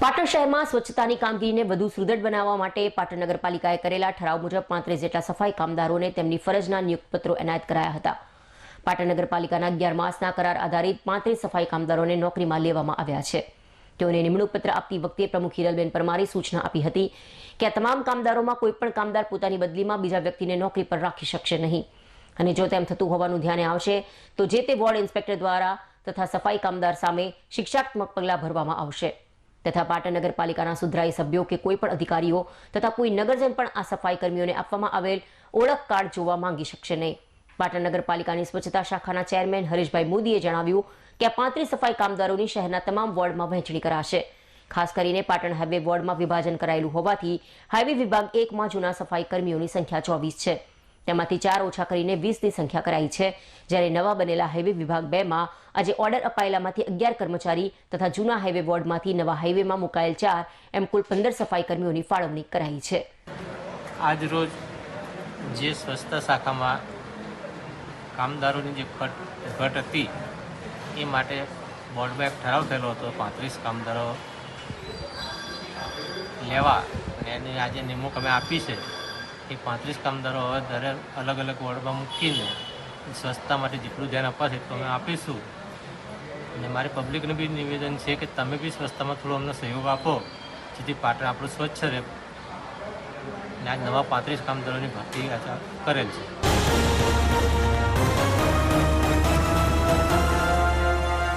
પાટણ શહેરમાં સ્વચ્છતાની કામગીરીને વધુ સુદૃઢ બનાવવા માટે પાટણ નગરપાલિકાએ કરેલા ઠરાવ મુજબ પાંત્રીસ જેટલા સફાઈ કામદારોને તેમની ફરજના નિયુક્તપત્રો એનાયત કરાયા હતા. પાટણ નગરપાલિકાના અગિયાર માસના કરાર આધારિત પાંત્રીસ સફાઈ કામદારોને નોકરીમાં લેવામાં આવ્યા છે. તેઓને નિમણૂક પત્ર આપતી વખતે પ્રમુખ હિરલબેન પરમારે સૂચના આપી હતી કે આ તમામ કામદારોમાં કોઈપણ કામદાર પોતાની બદલીમાં બીજા વ્યક્તિને નોકરી પર રાખી શકશે નહીં. અને જો તેમ થતું હોવાનું ધ્યાને આવશે, તો જે તે વોર્ડ ઇન્સ્પેક્ટર દ્વારા તથા સફાઈ કામદાર સામે શિક્ષાત્મક પગલાં ભરવામાં આવશે. તથા પાટણ નગરપાલિકાના સુધરાઈ સભ્યો કે કોઈ પણ અધિકારીઓ તથા કોઈ નગરજન પણ આ સફાઈ કર્મીઓને આપવામાં આવેલ ઓળખ કાર્ડ જોવા માંગી શકશે નહીં. પાટણ નગરપાલિકાની સ્વચ્છતા શાખાના ચેરમેન હરીશભાઈ મોદીએ જણાવ્યું કે આ પાંત્રીસ સફાઈ કામદારોની શહેરના તમામ વોર્ડમાં વહેંચણી કરાશે. ખાસ કરીને પાટણ હાઈવે વોર્ડમાં વિભાજન કરાયેલું હોવાથી હાઈવે વિભાગ એકમાં જૂના સફાઈ કર્મીઓની સંખ્યા ચોવીસ છે. તેમાંથી ચાર ઓછા કરીને વીસની સંખ્યા કરાઈ છે. જ્યારે નવા બનેલા હાઈવે વિભાગ બેમાં આજે ઓર્ડર અપાયેલામાંથી અગિયાર કર્મચારી તથા જૂના હાઈવે વોર્ડમાંથી નવા હાઈવેમાં મુકાયેલ ચાર, એમ કુલ પંદર સફાઈ કર્મીઓની ફાળવણી કરાઈ છે. આજ રોજ જે સ્વચ્છતા શાખામાં કામદારોની જે ઘટ ઘટ હતી, એ માટે બોર્ડમાં એક ઠરાવ થયેલો હતો, પાંત્રીસ કામદારો લેવા અને એની આજે નિમણૂક અમે આપી છે. એ પાંત્રીસ કામદારો હવે દરેક અલગ અલગ વોર્ડમાં મૂકીને સ્વચ્છતા માટે જેટલું ધ્યાન અપાશે તો અમે આપીશું. અને મારી પબ્લિકને બી નિવેદન છે કે તમે બી સ્વચ્છતામાં થોડો અમને સહયોગ આપો, જેથી પાટણ આપણું સ્વચ્છ રહે. અને આ નવા પાંત્રીસ કામદારોની ભરતી આજે કરેલ છે.